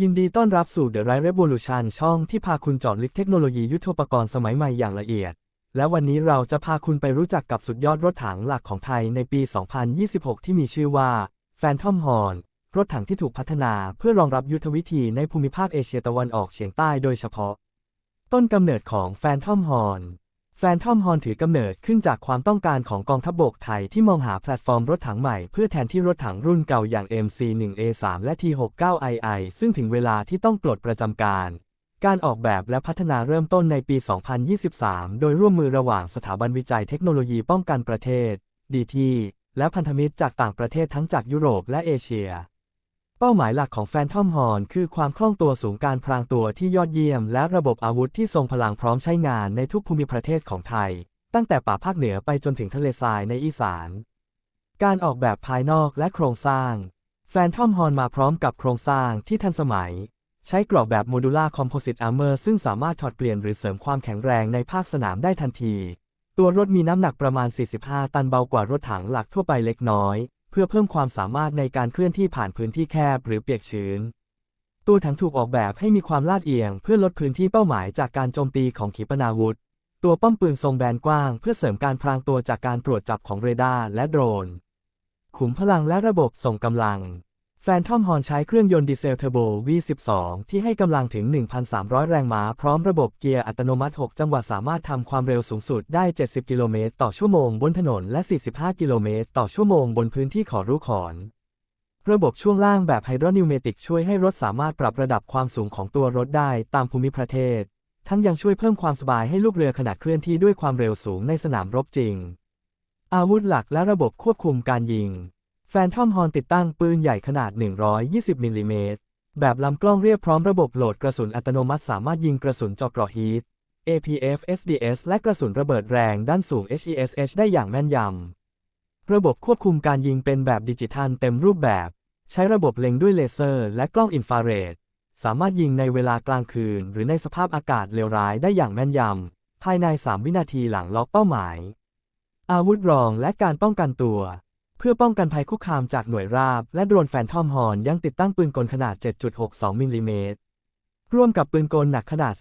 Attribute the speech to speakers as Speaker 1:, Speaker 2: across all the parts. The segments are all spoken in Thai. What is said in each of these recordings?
Speaker 1: ยินดีต้อนรับสู่ The Right Revolution ช่องที่พาคุณเจาะลึกเทคโนโลยียุทโธปกรณ์สมัยใหม่อย่างละเอียด และวันนี้เราจะพาคุณไปรู้จักกับสุดยอดรถถังหลักของไทยในปี 2026 ที่มีชื่อว่า Phantom Horn รถถังที่ถูกพัฒนาเพื่อรองรับยุทธวิธีในภูมิภาคเอเชียตะวันออกเฉียงใต้โดยเฉพาะ ต้นกำเนิดของ Phantom Horn Phantom Horn ถือกำเนิดขึ้นจากความต้องการของกองทัพบกไทยที่มองหาแพลตฟอร์มรถถังใหม่เพื่อแทนที่รถถังรุ่นเก่าอย่าง MC1A3 และ T69II ซึ่งถึงเวลาที่ต้องปลดประจำการ การออกแบบและพัฒนาเริ่มต้นในปี 2023 โดยร่วมมือระหว่างสถาบันวิจัยเทคโนโลยีป้องกันประเทศ DT และพันธมิตรจากต่างประเทศทั้งจากยุโรปและเอเชีย เป้าหมายหลักของแฟนทอมฮอนคือความคล่องตัวสูงการพรางตัวที่ยอดเยี่ยม และระบบอาวุธที่ทรงพลังพร้อมใช้งานในทุกภูมิประเทศของไทย ตั้งแต่ป่าภาคเหนือไปจนถึงทะเลทรายในอีสาน การออกแบบภายนอกและโครงสร้าง แฟนทอมฮอนมาพร้อมกับโครงสร้างที่ทันสมัย ใช้กรอบแบบโมดูล่าคอมโพสิตอาร์เมอร์ซึ่งสามารถถอดเปลี่ยนหรือเสริมความแข็งแรงในภาคสนามได้ทันที ตัวรถมีน้ำหนักประมาณ 45 ตันเบากว่ารถถังหลักทั่วไปเล็กน้อย เพื่อเพิ่มความสามารถในการเคลื่อนที่ผ่านพื้นที่แคบหรือเปียกชื้น ตัวถังถูกออกแบบให้มีความลาดเอียง เพื่อลดพื้นที่เป้าหมายจากการโจมตีของขีปนาวุธ ตัวป้อมปืนทรงแบนกว้าง เพื่อเสริมการพรางตัวจากการตรวจจับของเรดาร์และโดรน ขุมพลังและระบบส่งกำลัง แฟนทอมฮอนใช้เครื่องยนต์ดีเซลเทอร์โบ V12 ที่ให้กำลังถึง 1,300 แรงม้า พร้อมระบบเกียร์อัตโนมัติ 6 จังหวะสามารถทำความเร็วสูงสุดได้ 70 กิโลเมตรต่อชั่วโมงบนถนน และ 45 กิโลเมตรต่อชั่วโมงบนพื้นที่ขอรุขอน ระบบช่วงล่างแบบไฮดรอนิวเมติกช่วยให้รถสามารถปรับระดับความสูงของตัวรถได้ตามภูมิประเทศ ทั้งยังช่วยเพิ่มความสบายให้ลูกเรือขนาดเคลื่อนที่ด้วยความเร็วสูงในสนามรบจริง อาวุธหลักและระบบควบคุมการยิง แฟนทอมฮอนติดตั้งปืนใหญ่ขนาด 120 มิลลิเมตร แบบลำกล้องเรียบพร้อมระบบโหลดกระสุนอัตโนมัติสามารถยิงกระสุนเจาะเกราะฮีท APF SDS และกระสุนระเบิดแรงด้านสูง HESH ได้อย่างแม่นยำ ระบบควบคุมการยิงเป็นแบบดิจิทัลเต็มรูปแบบ ใช้ระบบเล็งด้วยเลเซอร์ และกล้องอินฟราเรด สามารถยิงในเวลากลางคืน หรือในสภาพอากาศเลวร้ายได้อย่างแม่นยำ ภายใน 3 วินาทีหลังล็อกเป้าหมาย อาวุธรองและการป้องกันตัว เพื่อป้องกันภัยคุกคามจากหน่วยราบ และโดรนแฟนทอมฮอนยังติดตั้งปืนกลขนาด 7.62 มิลลิเมตร ร่วมกับปืนกลหนักขนาด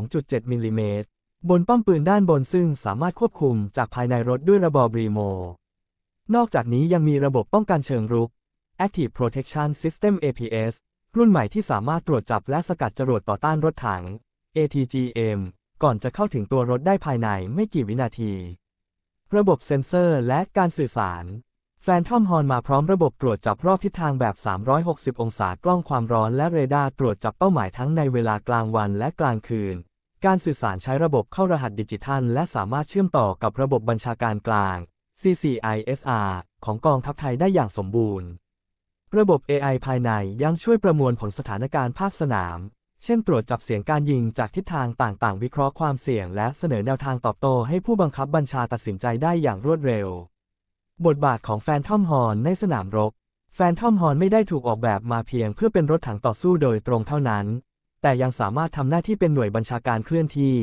Speaker 1: 12.7 มิลลิเมตร บนป้อมปืนด้านบนซึ่งสามารถควบคุมจากภายในรถด้วยระบบรีโม นอกจากนี้ยังมีระบบป้องกันเชิงรุก Active Protection System APS รุ่นใหม่ที่สามารถตรวจจับและสกัดจรวดต่อต้านรถถัง ATGM ก่อนจะเข้าถึงตัวรถได้ภายในไม่กี่วินาที ระบบเซ็นเซอร์และการสื่อสาร แฟนทอมฮอนมาพร้อมระบบตรวจจับรอบทิศทางแบบ 360 องศากล้องความร้อนและเรดาร์ตรวจจับเป้าหมายทั้งในเวลากลางวันและกลางคืน การสื่อสารใช้ระบบเข้ารหัสดิจิทัล และสามารถเชื่อมต่อกับระบบบัญชาการกลาง CCISR ของกองทัพไทยได้อย่างสมบูรณ์ ระบบ AI ภายในยังช่วยประมวลผลสถานการณ์ภาคสนาม เช่นตรวจจับเสียงการยิงจากทิศทางต่างๆ วิเคราะห์ความเสี่ยง และเสนอแนวทางตอบโต้ให้ผู้บังคับบัญชาตัดสินใจได้อย่างรวดเร็ว บทบาทของแฟนทอมฮอนในสนามรบ แฟนทอมฮอนไม่ได้ถูกออกแบบมาเพียงเพื่อเป็นรถถังต่อสู้โดยตรงเท่านั้น แต่ยังสามารถทำหน้าที่เป็นหน่วยบัญชาการเคลื่อนที่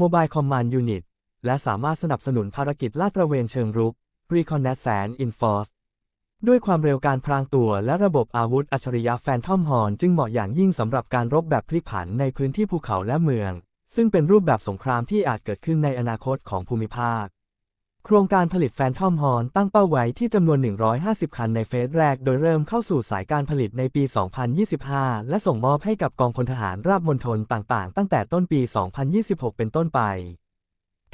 Speaker 1: Mobile Command Unit และสามารถสนับสนุนภารกิจลาดตระเวนเชิงรุก Reconnaissance in Force ด้วยความเร็วการพรางตัวและระบบอาวุธอัจฉริยะแฟนทอมฮอนจึงเหมาะอย่างยิ่งสำหรับการรบแบบพลิกผันในพื้นที่ภูเขาและเมือง ซึ่งเป็นรูปแบบสงครามที่อาจเกิดขึ้นในอนาคตของภูมิภาค โครงการผลิตแฟนทอมฮอนตั้งเป้าไว้ที่จำนวน 150 คันในเฟสแรก โดยเริ่มเข้าสู่สายการผลิตในปี 2025 และส่งมอบให้กับกองพลทหารราบมณฑลต่างๆ ตั้งแต่ต้นปี 2026 เป็นต้นไป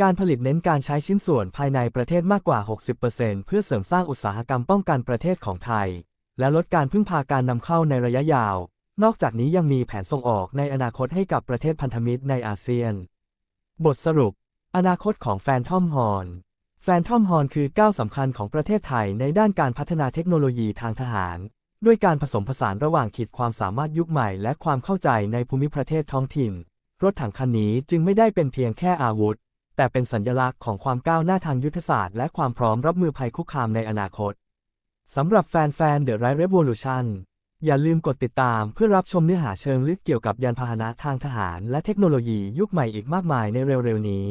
Speaker 1: การผลิตเน้นการใช้ชิ้นส่วนภายในประเทศมากกว่า 60%เพื่อเสริมสร้างอุตสาหกรรมป้องกันประเทศของไทย และลดการพึ่งพาการนำเข้าในระยะยาว นอกจากนี้ยังมีแผนส่งออกในอนาคตให้กับประเทศพันธมิตรในอาเซียน บทสรุป อนาคตของแฟนทอมฮอน แฟนทอมฮอนคือก้าวสำคัญของประเทศไทยในด้านการพัฒนาเทคโนโลยีทางทหาร ด้วยการผสมผสานระหว่างขีดความสามารถยุคใหม่และความเข้าใจในภูมิประเทศท้องถิ่น รถถังคันนี้จึงไม่ได้เป็นเพียงแค่อาวุธ แต่เป็นสัญลักษณ์ของความก้าวหน้าทางยุทธศาสตร์และความพร้อมรับมือภัยคุกคามในอนาคตสำหรับแฟนๆ The Right Revolution อย่าลืมกดติดตามเพื่อรับชมเนื้อหาเชิงลึกเกี่ยวกับยานพาหนะทางทหารและเทคโนโลยียุคใหม่อีกมากมายในเร็วๆนี้